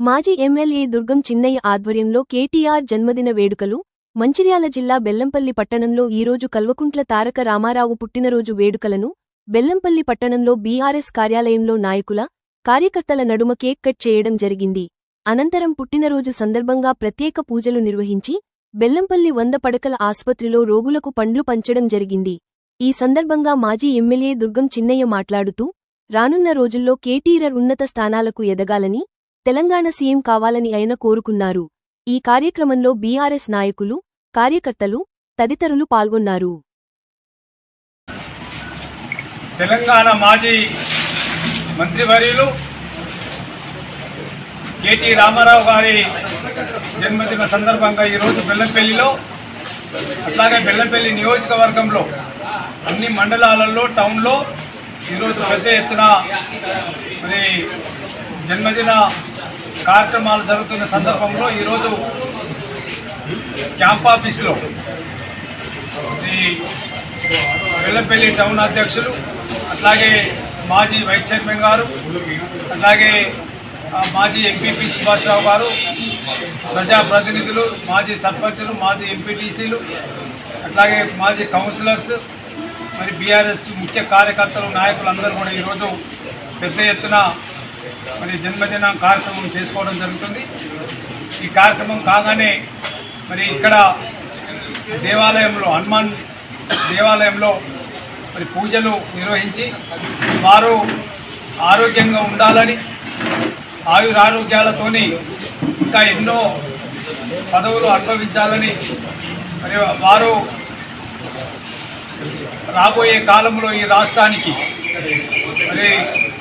మాజీ ఎమ్మెల్యే దుర్గం చిన్నయ్య ఆధ్వర్యంలో కేటీఆర్ జన్మదిన వేడుకలు మంచిర్యాల జిల్లా బెల్లంపల్లి పట్టణంలో ఈరోజు కల్వకుంట్ల తారక రామారావు పుట్టినరోజు వేడుకలను బెల్లంపల్లి పట్టణంలో బీఆర్ఎస్ కార్యాలయంలో నాయకుల కార్యకర్తల నడుమ కేక్ కట్ చేయడం జరిగింది. అనంతరం పుట్టినరోజు సందర్భంగా ప్రత్యేక పూజలు నిర్వహించి బెల్లంపల్లి వంద పడకల ఆసుపత్రిలో రోగులకు పండ్లు పంచడం జరిగింది. ఈ సందర్భంగా మాజీ ఎమ్మెల్యే దుర్గం చిన్నయ్య మాట్లాడుతూ రానున్న రోజుల్లో కేటీఆర్ ఉన్నత స్థానాలకు ఎదగాలని తెలంగాణ సీఎం కావాలని ఆయన కోరుకున్నారు. ఈ కార్యక్రమంలో బీఆర్ఎస్ నాయకులు కార్యకర్తలు తదితరులు పాల్గొన్నారు. తెలంగాణ మాజీ మంత్రివర్యులు కేటీ రామారావు గారి జన్మదిన సందర్భంగా ఈరోజు బెల్లంపల్లిలో అట్లాగే బెల్లంపల్లి నియోజకవర్గంలో అన్ని మండలాలలో టౌన్లో ఈరోజు పెద్ద ఎత్తున మరి జన్మదిన కార్యక్రమాలు జరుగుతున్న సందర్భంలో ఈరోజు క్యాంప్ ఆఫీసులో ఈ వెల్లంపల్లి టౌన్ అధ్యక్షులు అట్లాగే మాజీ వైస్ చైర్మన్ గారు అట్లాగే మాజీ ఎంపీపీ సుభాష్రావు గారు ప్రజాప్రతినిధులు మాజీ సర్పంచులు మాజీ ఎంపీటీసీలు అట్లాగే మాజీ కౌన్సిలర్స్ మరి బీఆర్ఎస్ ముఖ్య కార్యకర్తలు నాయకులు అందరూ కూడా ఈరోజు పెద్ద ఎత్తున మరి జన్మదిన కార్యక్రమం చేసుకోవడం జరుగుతుంది. ఈ కార్యక్రమం కాగానే మరి ఇక్కడ దేవాలయంలో హనుమాన్ దేవాలయంలో మరి పూజలు నిర్వహించి వారు ఆరోగ్యంగా ఉండాలని ఆయురారోగ్యాలతోని ఇంకా ఎన్నో పదవులు అనుభవించాలని మరి వారు రాబోయే కాలంలో ఈ రాష్ట్రానికి మరి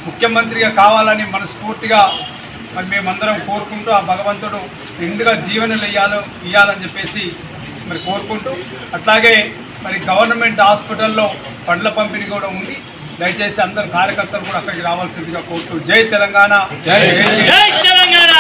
ముఖ్యమంత్రిగా కావాలని మనస్ఫూర్తిగా మరి మేమందరం కోరుకుంటూ ఆ భగవంతుడు నిండుగా దీవెనలు ఇయ్యాలో ఇవ్వాలని చెప్పేసి మరి కోరుకుంటూ అట్లాగే మరి గవర్నమెంట్ హాస్పిటల్లో పండ్ల పంపిణీ కూడా ఉంది. దయచేసి అందరు కార్యకర్తలు కూడా అక్కడికి రావాల్సిందిగా కోరుతూ జై తెలంగాణ. జై జై తెలంగాణ.